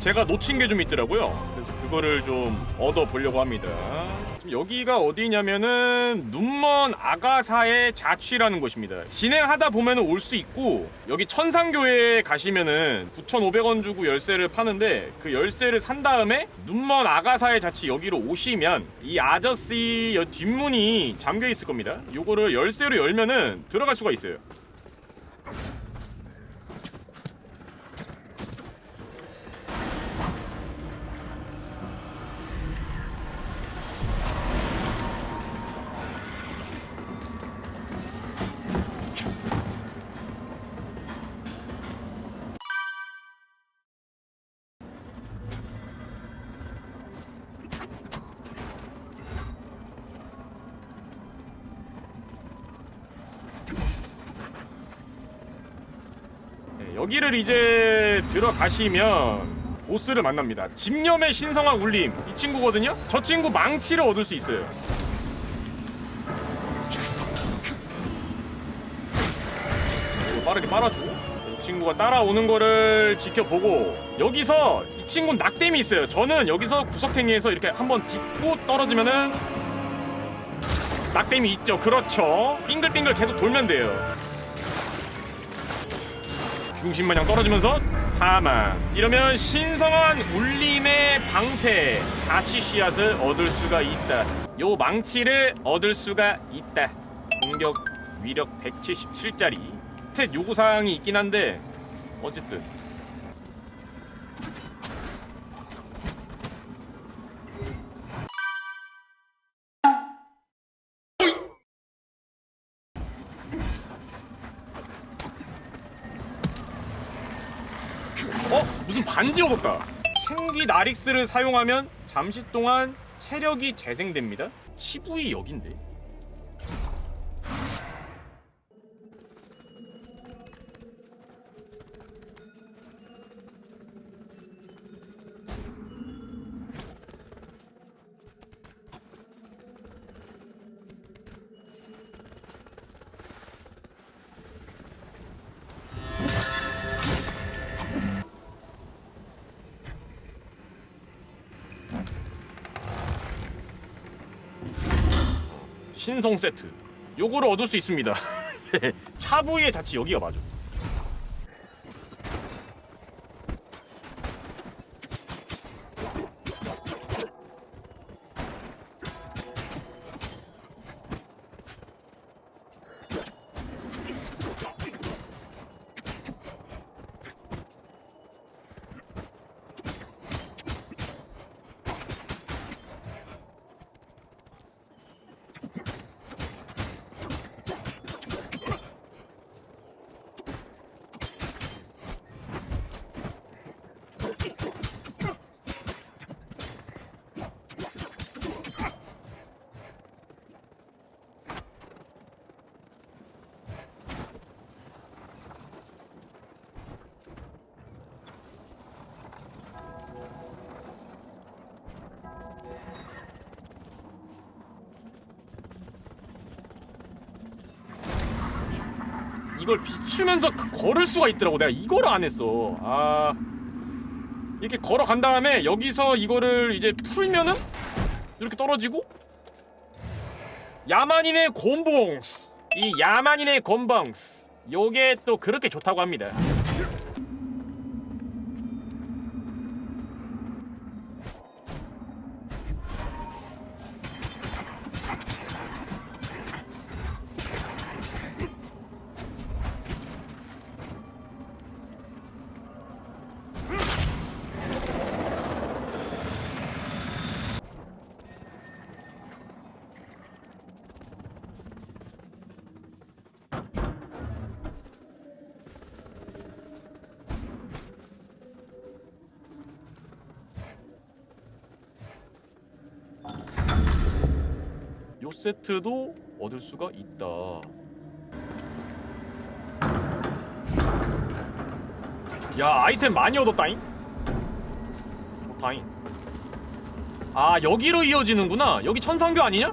제가 놓친 게 좀 있더라고요. 그래서 그거를 좀 얻어 보려고 합니다. 지금 여기가 어디냐면은 눈먼 아가사의 자취라는 곳입니다. 진행하다 보면은 올 수 있고 여기 천상교회에 가시면은 9,500원 주고 열쇠를 파는데 그 열쇠를 산 다음에 눈먼 아가사의 자취 여기로 오시면 이 아저씨 여 뒷문이 잠겨 있을 겁니다. 요거를 열쇠로 열면은 들어갈 수가 있어요. 여기를 이제 들어가시면 보스를 만납니다. 집념의 신성한 울림 이 친구거든요. 저 친구 망치를 얻을 수 있어요. 빠르게 빨아주고 이 친구가 따라오는 거를 지켜보고 여기서 이 친구는 낙뎀이 있어요. 저는 여기서 구석탱이에서 이렇게 한번 딛고 떨어지면은 낙뎀이 있죠. 그렇죠. 빙글빙글 계속 돌면 돼요. 중심 마냥 떨어지면서 사망. 이러면 신성한 울림의 방패 자취 씨앗을 얻을 수가 있다. 요 망치를 얻을 수가 있다. 공격 위력 177짜리 스탯 요구 사항이 있긴 한데 어쨌든 어? 무슨 반지 얻었다. 생기 나릭스를 사용하면 잠시 동안 체력이 재생됩니다. 치부이 여긴데. 신성 세트. 요거를 얻을 수 있습니다. 차부의 자치 여기가 맞아. 이걸 비추면서 그- 걸을 수가 있더라고. 내가 이거를 안 했어. 아. 이렇게 걸어간 다음에 여기서 이거를 이제 풀면은 이렇게 떨어지고 야만인의 곰봉스. 이 야만인의 곰봉스. 요게 또 그렇게 좋다고 합니다. 요 세트도 얻을 수가 있다. 야 아이템 많이 얻었다잉? 좋다잉. 아 여기로 이어지는구나. 여기 천상교 아니냐?